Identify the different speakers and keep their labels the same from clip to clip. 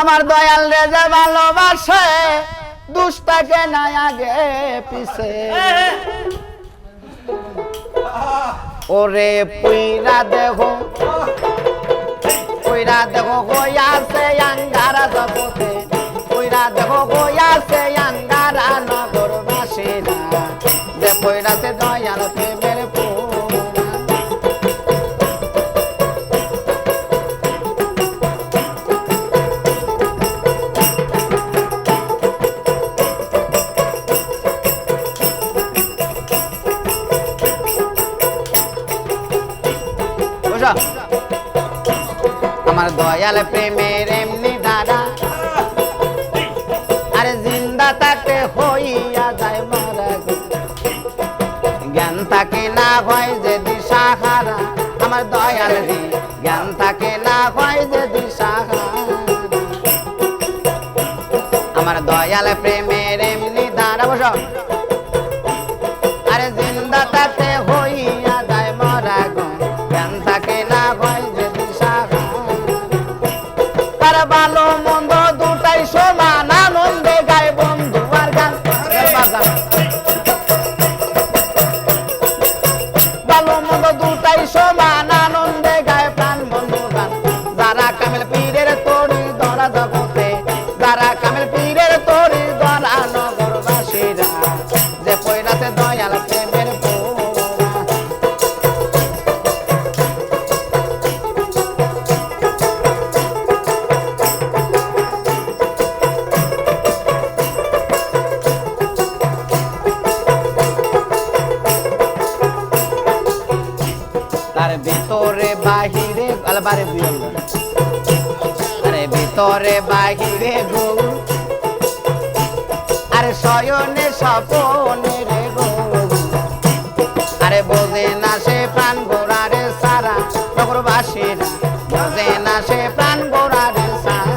Speaker 1: আমার দয়াল রে যে ভালোবাসে দুষ্টাকে নাই আগে পিছে। ওরে পুইরা দেখো পুইরা দেখো হইয়াছে আঙ্গারা জগতে। দয়াল প্রেমের এমনি দাদা আরে জিন্দা তাকে হইয়া যায় মারা। জ্ঞান থাকে না হয় যে দিশাহারা। আমার দয়াল রে, জ্ঞান থাকে না হয় যে দিশাহারা। আমার দয়াল প্রেমের এমনি দাঁড়া বসো। যারা কামেল পীরের তরি ধরা নগরবাসীরা যে পয়রাতে দয়াল প্রেমের পোরা তার ভিতরে বাহিরে আলবারে বিয়ল ভিতরে বাহিরে গো। আরে শয়নে সপনে রে গো। আরে বোঝে না সে প্রাণ গোড়ারে সারা, নগরবাসীরা বোঝে না সে প্রাণ গোড়ারে সারা।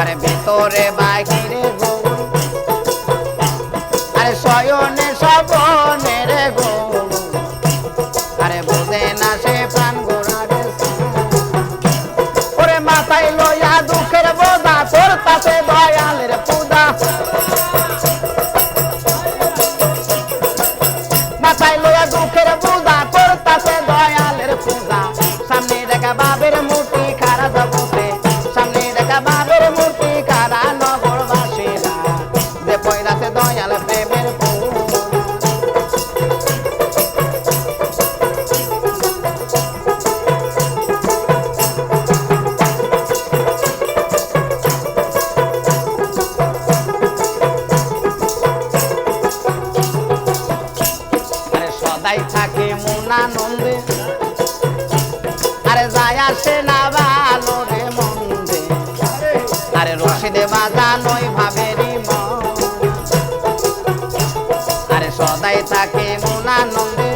Speaker 1: আরে ভিতরে বাহিরে গো। থাকে মনানন্দে আরে যায় আসে না ভালো রে মন্দে। আরে রশিদে বাজানোই ভাবেরি মন। আরে সদাই থাকে মনানন্দে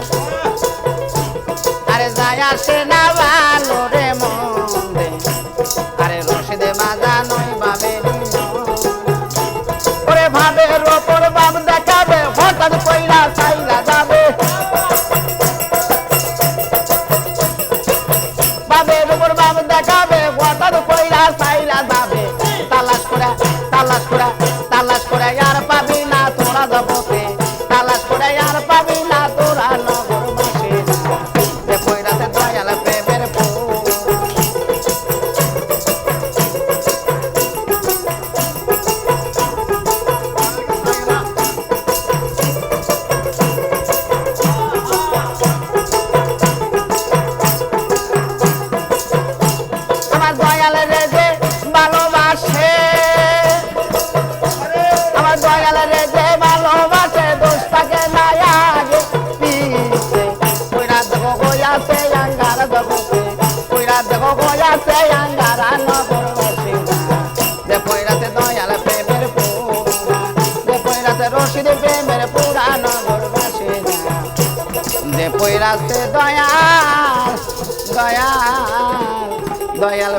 Speaker 1: আমার দয়ালের যে ভালোবাসে দোষটাকে নাই আগে পিছে। কইরা দেখো গয়াছে আঙ্গার জগতে। কইরা দেখো গয়াছে আঙ্গারা নগরবাসী। যে কইরাতে দয়াল প্রেমের পুরা, যে কইরাতে রশিদ প্রেমের পুরা নগরবাসী। যে পৈরাছে দয়াল দয়াল দয়াল